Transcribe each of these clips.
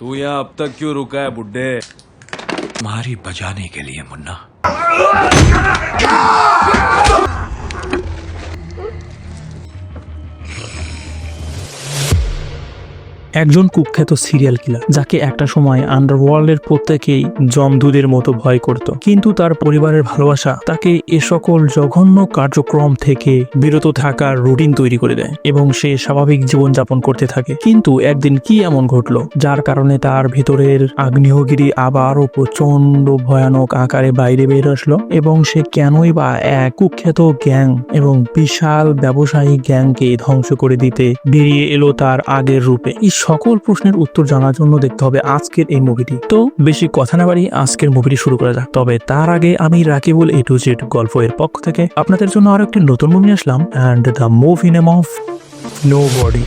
तू यहाँ अब तक क्यों रुका है बुड्ढे? तुम्हारी बजाने के लिए मुन्ना। একজন কুখ্যাত সিরিয়াল কিলার যাকে একটা সময় আন্ডারওয়ার্ল্ডের প্রত্যেকেই জমদুদের মতো ভয় করত। কিন্তু তার পরিবারের ভালোবাসা তাকে এ সকল জঘন্য কার্যক্রম থেকে বিরত থাকার রুটিন তৈরি করে দেয় এবং সে স্বাভাবিক জীবনযাপন করতে থাকে। কিন্তু একদিন কি এমন ঘটলো, যার কারণে তার ভিতরের আগ্নেয়গিরি আবারও প্রচণ্ড ভয়ানক আকারে বাইরে বের আসলো এবং সে কেনই বা এক কুখ্যাত গ্যাং এবং বিশাল ব্যবসায়ী গ্যাংকে ধ্বংস করে দিতে বেরিয়ে এলো তার আগের রূপে। সকল প্রশ্নের উত্তর জানার জন্য দেখতে হবে আজকের এই মুভিটি তো বেশি কথা না বাড়ি আজকের মুভিটি শুরু করা যাক। তবে তার আগে আমি রাকিবুল এ টু জেড গল্প এর পক্ষ থেকে আপনাদের জন্য আরও একটি নতুন movie Aslam and the movie name of nobody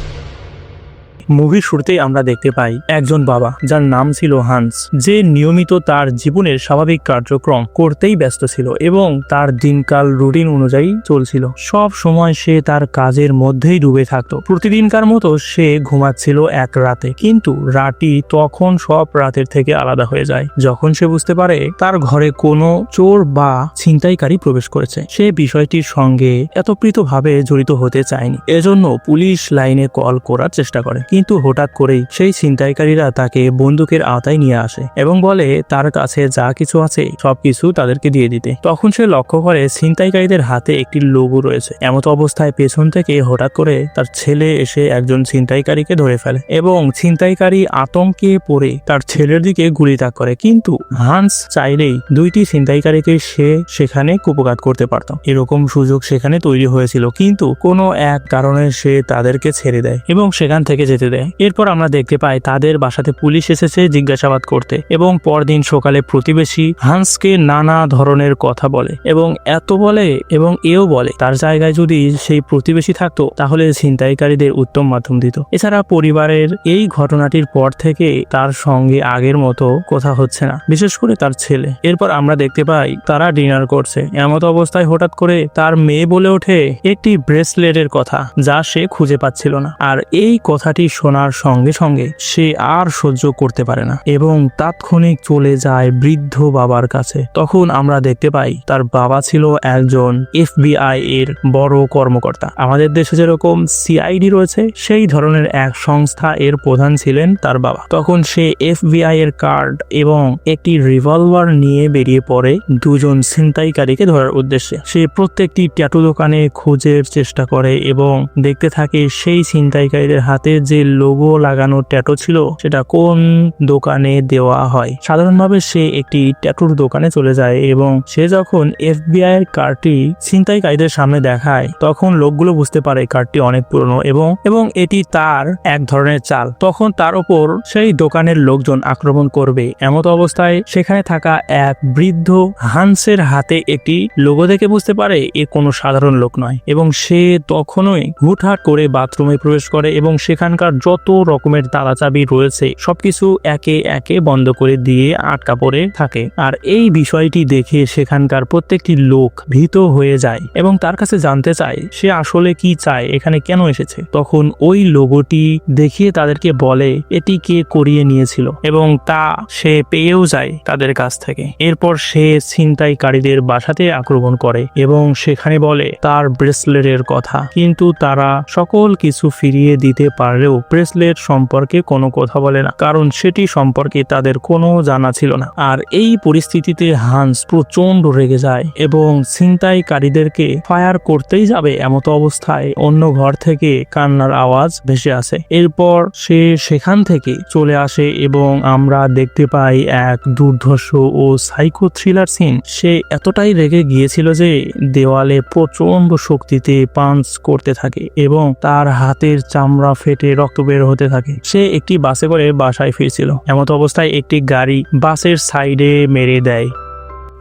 মুভির শুরুতেই আমরা দেখতে পাই একজন বাবা, যার নাম ছিল হান্স, যে নিয়মিত তার জীবনের স্বাভাবিক কার্যক্রম করতেই ব্যস্ত ছিল এবং তার দিনকাল রুটিন অনুযায়ী চলছিল। সব সময় সে তার কাজের মধ্যেই ডুবে থাকতো। প্রতিদিনকার মতো সে ঘুমাচ্ছিল এক রাতে, কিন্তু রাটি তখন সব রাতের থেকে আলাদা হয়ে যায়। যখন সে বুঝতে পারে তার ঘরে কোনো চোর বা ছিনতাইকারী প্রবেশ করেছে, সে বিষয়টির সঙ্গে এতপ্রীতভাবে জড়িত হতে চায়নি। এজন্য পুলিশ লাইনে কল করার চেষ্টা করে। কিন্তু হঠাৎ করেই সেই ছিনতাইকারীরা তাকে বন্দুকের আওতায় নিয়ে আসে এবং বলে, তার কাছে যা কিছু আছে, সবকিছু তাদেরকে দিয়ে দিতে। তখন সে লক্ষ্য করে ছিনতাইকারীদের হাতে একটি লোগো রয়েছে। এমত অবস্থায় পেছন থেকে হঠাৎ করে তার ছেলে এসে একজন ছিনতাইকারীকে ধরে ফেলে এবং ছিনতাইকারী আতঙ্কে পড়ে তার ছেলের দিকে গুলি তাক করে। কিন্তু হান্স চাইলেই দুইটি ছিনতাইকারীকে সে সেখানে কুপঘাত করতে পারত। এরকম সুযোগ সেখানে তৈরি হয়েছিল, কিন্তু কোনো এক কারণে সে তাদেরকে ছেড়ে দেয় এবং সেখান থেকে যেতে দেয়। এরপর আমরা দেখতে পাই তাদের বাসাতে পুলিশ এসেছে জিজ্ঞাসাবাদ করতে এবং পরদিন সকালে প্রতিবেশী হান্সকে নানা ধরনের কথা বলে এবং এত বলে এবং এও বলে। তার জায়গায় যদি সেই প্রতিবেশী থাকতো, তাহলে ছিনতাইকারীদের উত্তম মাধ্যম দিত। এছাড়া পরিবারের এই ঘটনাটির পর থেকে তার সঙ্গে আগের মতো কথা হচ্ছে না, বিশেষ করে তার ছেলে। এরপর আমরা দেখতে পাই তারা ডিনার করছে। এমত অবস্থায় হঠাৎ করে তার মেয়ে বলে ওঠে একটি ব্রেসলেটের কথা, যা সে খুঁজে পাচ্ছিল না। আর এই কথাটি শোনার সঙ্গে সঙ্গে সে আর সহ্য করতে পারে না এবং তাৎক্ষণিক চলে যায় বৃদ্ধ বাবার কাছে। তখন আমরা দেখতে পাই তার বাবা ছিল একজন এফবিআই এর বড় কর্মকর্তা। আমাদের দেশে যেরকম সিআইডি রয়েছে, সেই ধরনের এক সংস্থা এর প্রধান ছিলেন তার বাবা। তখন সে এফবিআই এর কার্ড এবং একটি রিভলভার নিয়ে বেরিয়ে পড়ে দুজন ছিনতাইকারীকে ধরার উদ্দেশ্যে। সে প্রত্যেকটি ট্যাটু দোকানে খোঁজের চেষ্টা করে এবং দেখতে থাকে সেই ছিনতাইকারীদের হাতে যে লোগো লাগানো ট্যাটু ছিল, সেটা কোন দোকানে দেওয়া হয়? সাধারণভাবে সে একটি ট্যাটুর দোকানে চলে যায় এবং সে যখন এফবিআই এর কার্ডটি ছিনতাইকারীদের সামনে দেখায়, তখন লোকগুলো বুঝতে পারে কার্ডটি অনেক পুরনো এবং এবং এটি তার এক ধরনের চাল। তখন তার উপর সেই দোকানের লোকজন আক্রমণ করবে। এমত অবস্থায় সেখানে থাকা এক বৃদ্ধ হান্সের হাতে একটি লোগো দেখে বুঝতে পারে এ কোনো সাধারণ লোক নয় এবং সে তখনই হুটহাট করে বাথরুমে প্রবেশ করে এবং সেখানকার যত রকমের তালা চাবি রয়েছে, সবকিছু একে একে বন্ধ করে দিয়ে আটকা পড়ে থাকে। আর এই বিষয়টি দেখে সেখানকার প্রত্যেকটি লোক ভীত হয়ে যায় এবং তার কাছে জানতে চায়, সে আসলে কি চায়, এখানে কেন এসেছে? তখন ওই লোগোটি দেখিয়ে তাদেরকে বলে, এটি কে করিয়ে নিয়েছিল? এবং তা সে পেয়েও যায় তাদের কাছ থেকে। এরপর সে ছিনতাইকারীদের বাসাতে আক্রমণ করে এবং সেখানে বলে, তার ব্রেসলেটের কথা। কিন্তু তারা সকল কিছু ফিরিয়ে দিতে পারলেও ব্রেসলেট সম্পর্কে কোনো কথা বলে না, কারণ সেটি সম্পর্কে তাদের কোনো জানা ছিল না। আর এই পরিস্থিতিতে হান্স প্রচণ্ড রেগে যায় এবং ছিনতাইকারীদেরকে ফায়ার করতেই যাবে এমতো অবস্থায় অন্য ঘর থেকে কান্নার আওয়াজ ভেসে আসে। এরপর সে সেখান থেকে চলে আসে এবং আমরা দেখতে পাই এক দুর্ধর্ষ ও সাইকো থ্রিলার সিন। সে এতটাই রেগে গিয়েছিল যে দেওয়ালে প্রচণ্ড শক্তিতে পাঞ্চ করতে থাকে এবং তার হাতের চামড়া ফেটে রক্ত বের হতে থাকে। সে একটি বাসে করে বাসায় ফিরছিল। এমত অবস্থায় একটি গাড়ি বাসের সাইডে মেরে দেয়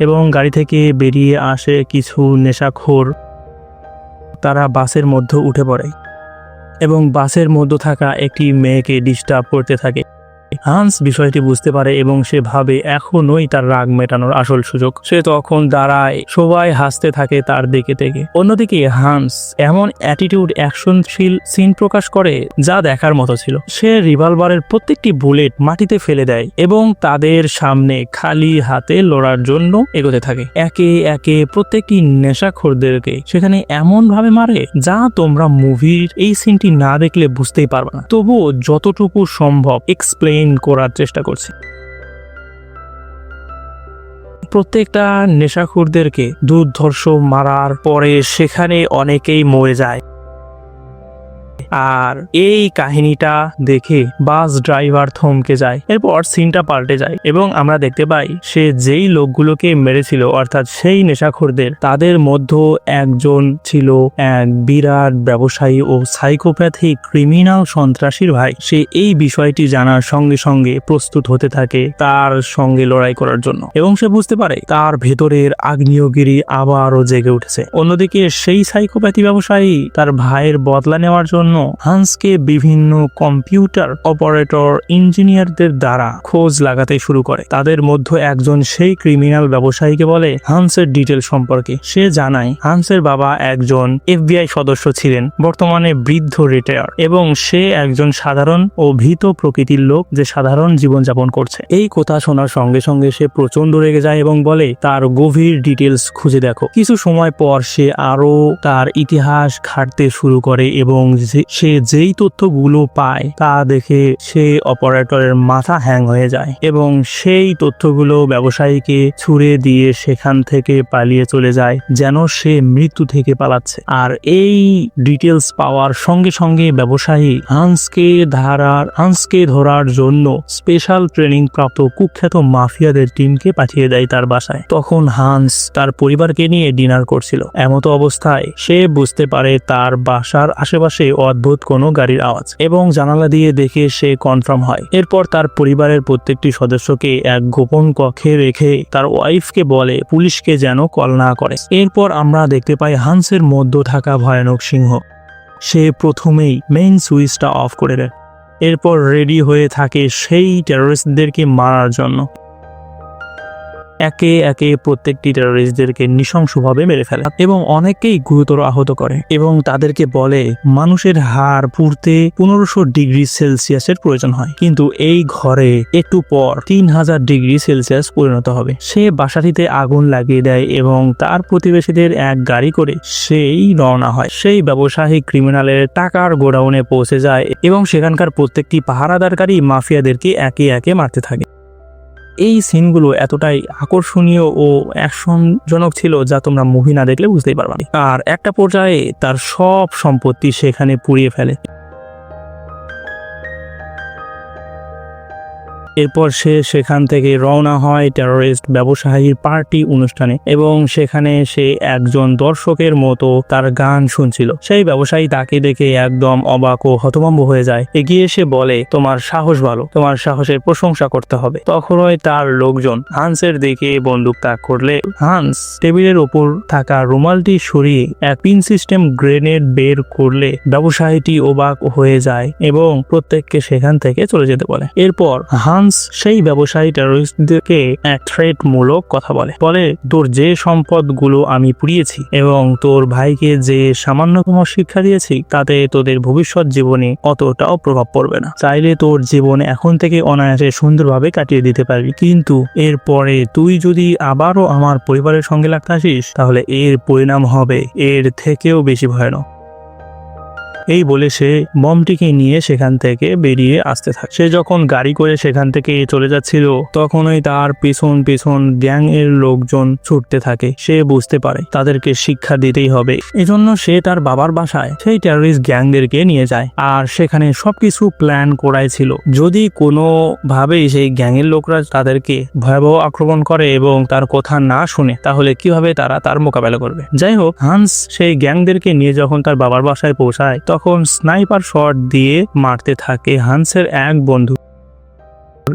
এবং গাড়ি থেকে বেরিয়ে আসে কিছু নেশাখোর। তারা বাসের মধ্যে উঠে পড়ে এবং বাসের মধ্যে থাকা একটি মেয়েকে ডিস্টার্ব করতে থাকে। হান্স বিষয়টি বুঝতে পারে এবং সে ভাবে এখনোই তার রাগ মেটানোর আসল সুযোগ। সে তখন দাঁড়ায়, সবাই হাসতে থাকে তার দিকে থেকে অন্যদিকে হান্স এমন অ্যাটিটিউড অ্যাকশনশীল সিন প্রকাশ করে যা দেখার মতো ছিল। সে রিভলভারের প্রত্যেকটি বুলেট মাটিতে ফেলে দেয় এবং তাদের সামনে খালি হাতে লড়ার জন্য এগোতে থাকে। একে একে প্রত্যেকটি নেশাখোরদেরকে সেখানে এমন ভাবে মারে যা তোমরা মুভির এই সিনটি না দেখলে বুঝতেই পারবে না। তবুও যতটুকু সম্ভব এক্সপ্লেইন করার চেষ্টা করছি। প্রত্যেকটা নেশাখুরদেরকে দুর্ধর্ষ মারার পরে সেখানে অনেকেই মরে যায়। আর এই কাহিনীটা দেখে বাস ড্রাইভার থমকে যায়। এরপর সিনটা পাল্টে যায় এবং আমরা দেখতে পাই সে যেই লোকগুলোকে মেরেছিল, অর্থাৎ সেই নেশাখোরদের, তাদের মধ্যে একজন ছিল এক বিরাট ব্যবসায়ী ও সাইকোপ্যাথিক ক্রিমিনাল সন্ত্রাসীর ভাই। সে এই বিষয়টি জানার সঙ্গে সঙ্গে প্রস্তুত হতে থাকে তার সঙ্গে লড়াই করার জন্য এবং সে বুঝতে পারে তার ভেতরের আগ্নেয়গিরি আবারও জেগে উঠেছে। অন্যদিকে সেই সাইকোপ্যাথি ব্যবসায়ী তার ভাইয়ের বদলা নেওয়ার জন্য হান্সকে বিভিন্ন কম্পিউটার অপারেটর ইঞ্জিনিয়ারদের দ্বারা খোঁজ লাগাতে শুরু করে। তাদের মধ্যে একজন সেই ক্রিমিনাল ব্যবসায়ীকে বলে হান্সের ডিটেল সম্পর্কে। সে জানায়, হান্সের বাবা একজন এফবিআই সদস্য ছিলেন, বর্তমানে বৃদ্ধ রিটায়ার, এবং সে একজন সাধারণ ও ভীত প্রকৃতির লোক যে সাধারণ জীবনযাপন করছে। এই কথা শোনার সঙ্গে সঙ্গে সে প্রচণ্ড রেগে যায় এবং বলে, তার গভীর ডিটেলস খুঁজে দেখো। কিছু সময় পর সে আরও তার ইতিহাস ঘাটতে শুরু করে এবং সে যেই তথ্যগুলো পায় তা দেখে সে অপারেটরের মাথা হ্যাং হয়ে যায় এবং সেই তথ্যগুলো ব্যবসায়ীকে ছুড়ে দিয়ে সেখান থেকে পালিয়ে চলে যায়, যেন সে মৃত্যু থেকে পালাচ্ছে। আর এই ডিটেলস পাওয়ার সঙ্গে সঙ্গে ব্যবসায়ী হান্সকে ধারার হান্সকে ধরার জন্য স্পেশাল ট্রেনিং প্রাপ্ত কুখ্যাত মাফিয়াদের টিমকে পাঠিয়ে দেয় তার বাসায়। তখন হান্স তার পরিবারকে নিয়ে ডিনার করছিল। এমতো অবস্থায় সে বুঝতে পারে তার বাসার আশেপাশে অদ্ভুত কোনো গাড়ির আওয়াজ এবং জানালা দিয়ে দেখে সে কনফার্ম হয়। এরপর তার পরিবারের প্রত্যেকটি সদস্যকে এক গোপন কক্ষে রেখে তার ওয়াইফকে বলে, পুলিশকে যেন কল না করে। এরপর আমরা দেখতে পাই হান্সের মধ্য থাকা ভয়ানক সিংহ। সে প্রথমেই মেইন সুইচটা অফ করে দেয়। এরপর রেডি হয়ে থাকে সেই টেররিস্টদেরকে মারার জন্য। একে একে প্রত্যেকটি টেররিস্টদেরকে নৃশংসভাবে মেরে ফেলে এবং অনেককেই গুরুতর আহত করে এবং তাদেরকে বলে মানুষের হার পুড়তে পনেরোশো ডিগ্রি সেলসিয়াসের প্রয়োজন হয়। কিন্তু এই ঘরে একটু পর তিন হাজার ডিগ্রি সেলসিয়াস পরিণত হবে। সে বাসাটিতে আগুন লাগিয়ে দেয় এবং তার প্রতিবেশীদের এক গাড়ি করে সেই রওনা হয়। সেই ব্যবসায়ী ক্রিমিনালের টাকার গোডাউনে পৌঁছে যায় এবং সেখানকার প্রত্যেকটি পাহারাদারকারী মাফিয়াদেরকে একে একে মারতে থাকে। এই সিনগুলো এতটাই আকর্ষণীয় ও অ্যাকশনজনক ছিল যা তোমরা মুভি না দেখলে বুঝতেই পারবা আর একটা পর্যায়ে তার সব সম্পত্তি সেখানে পুড়িয়ে ফেলে। এরপর সে সেখান থেকে রওনা হয় টেররিস্ট ব্যবসায়ীর পার্টি অনুষ্ঠানে এবং সেখানে সে একজন দর্শকের মতো তার গান শুনছিল। সেই ব্যবসায়ী তাকে দেখে একদম অবাক ও হতভম্ব হয়ে যায়। এগিয়ে এসে বলে, তোমার সাহস ভালো, তোমার সাহসের প্রশংসা করতে হবে। তখনই তার লোকজন হান্সের দিকে বন্দুক তাক করলে। হান্স টেবিলের ওপর থাকা রুমালটি সরিয়ে এক পিন সিস্টেম গ্রেনেড বের করলে ব্যবসায়ীটি অবাক হয়ে যায় এবং প্রত্যেককে সেখান থেকে চলে যেতে বলে। এরপর হান্স সেই ব্যবসায়ী টেরোরিস্টদেরকে এক থ্রেট মূলক কথা বলে। বলে, তোর যে সম্পদগুলো আমি পুড়িয়েছি এবং তোর ভাইকে যে সামান্যতম শিক্ষা দিয়েছি, তাতে তোদের ভবিষ্যৎ জীবনে অতটাও প্রভাব পড়বে না। চাইলে তোর জীবন এখন থেকে অনায়াসে সুন্দরভাবে কাটিয়ে দিতে পারবি। কিন্তু এরপরে তুই যদি আবারও আমার পরিবারের সঙ্গে লাগতে আসিস, তাহলে এর পরিণাম হবে এর থেকেও বেশি ভয়ানক। এই বলে সে বমটিকে নিয়ে সেখান থেকে বেরিয়ে আসতে থাকে। সে যখন গাড়ি করে সেখান থেকে চলে যাচ্ছিল, তখনই তার পেছন পেছন গ্যাং এর লোকজন ছুটতে থাকে। সে বুঝতে পারে, তাদেরকে শিক্ষা দিতেই হবে। এজন্য সে তার বাবার বাসায় সেই টেররিস্ট গ্যাংদেরকে নিয়ে যায় আর সেখানে সবকিছু প্ল্যান করাই ছিল। যদি কোনো ভাবেই সেই গ্যাংয়ের লোকরা তাদেরকে ভয়াবহ আক্রমণ করে এবং তার কথা না শুনে, তাহলে কীভাবে তারা তার মোকাবেলা করবে? যাই হোক, হান্স সেই গ্যাংদেরকে নিয়ে যখন তার বাবার বাসায় পৌঁছায় তখন স্নাইপার শট দিয়ে মারতে থাকে হান্সের এক বন্ধু।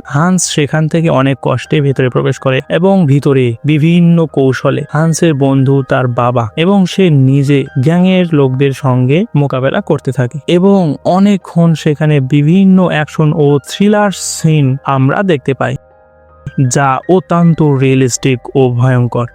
হান্স সেখান থেকে অনেক কষ্টে ভেতরে প্রবেশ করে এবং ভিতরে বিভিন্ন কৌশলে হান্সের বন্ধু তার বাবা এবং সে নিজে গ্যাংয়ের লোকদের সঙ্গে মোকাবেলা করতে থাকে এবং অনেকক্ষণ সেখানে বিভিন্ন অ্যাকশন ও থ্রিলার সিন আমরা দেখতে পাই, যা অত্যন্ত রিয়েলিস্টিক ও ভয়ঙ্কর।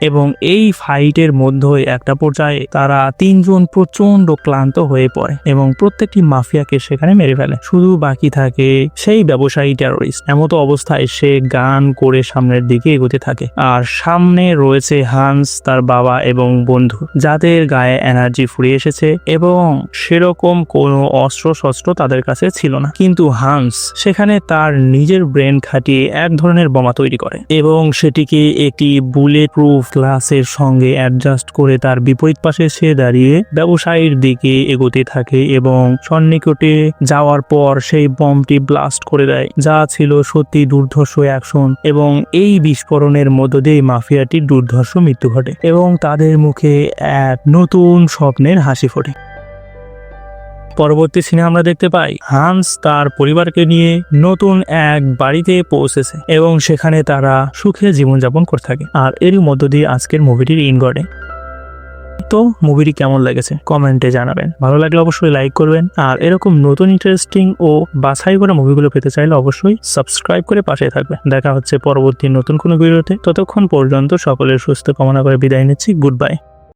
এবং এই ফাইটের মধ্যে একটা পর্যায়ে তারা তিনজন প্রচণ্ড ক্লান্ত হয়ে পড়ে এবং প্রত্যেকটি মাফিয়াকে সেখানে মেরে ফেলে। শুধু বাকি থাকে সেই ব্যবসায়ী টেরোরিস্ট এমতো অবস্থায় সে গান করে সামনের দিকে এগোতে থাকে। আর সামনে রয়েছে হান্স তার বাবা এবং বন্ধু, যাদের গায়ে এনার্জি ফুরিয়ে এসেছে এবং সেরকম কোনো অস্ত্র শস্ত্র তাদের কাছে ছিল না। কিন্তু হান্স সেখানে তার নিজের ব্রেন খাটিয়ে এক ধরনের বোমা তৈরি করে এবং সেটিকে একটি বুলেট প্রুফ গ্লাসের সঙ্গে অ্যাডজাস্ট করে তার বিপরীত পাশে সে দাঁড়িয়ে ব্যবসায়ীর দিকে এগোতে থাকে এবং সন্নিকটে যাওয়ার পর সেই বমটি ব্লাস্ট করে দেয়, যা ছিল সত্যি দুর্ধর্ষ অ্যাকশন এবং এই বিস্ফোরণের মধ্য দিয়ে মাফিয়াটির দুর্ধর্ষ মৃত্যু ঘটে এবং তাদের মুখে এক নতুন স্বপ্নের হাসি ফোটে। পরবর্তী সিনে আমরা দেখতে পাই। হান্স তার পরিবারকে নিয়ে নতুন এক বাড়িতে পৌঁছেছে এবং সেখানে তারা সুখে জীবনযাপন করে থাকে। আর এরই মধ্য দিয়ে আজকের মুভিটির ইন ঘটে তো মুভিটি কেমন লেগেছে? কমেন্টে জানাবেন। ভালো লাগলে অবশ্যই লাইক করবেন। আর এরকম নতুন ইন্টারেস্টিং ও বাছাই করা মুভিগুলো পেতে চাইলে অবশ্যই সাবস্ক্রাইব করে পাশে থাকবে দেখা হচ্ছে পরবর্তী নতুন কোনো ভিডিওতে। ততক্ষণ পর্যন্ত সকলের সুস্থ কামনা করে বিদায় নিচ্ছি। Good bye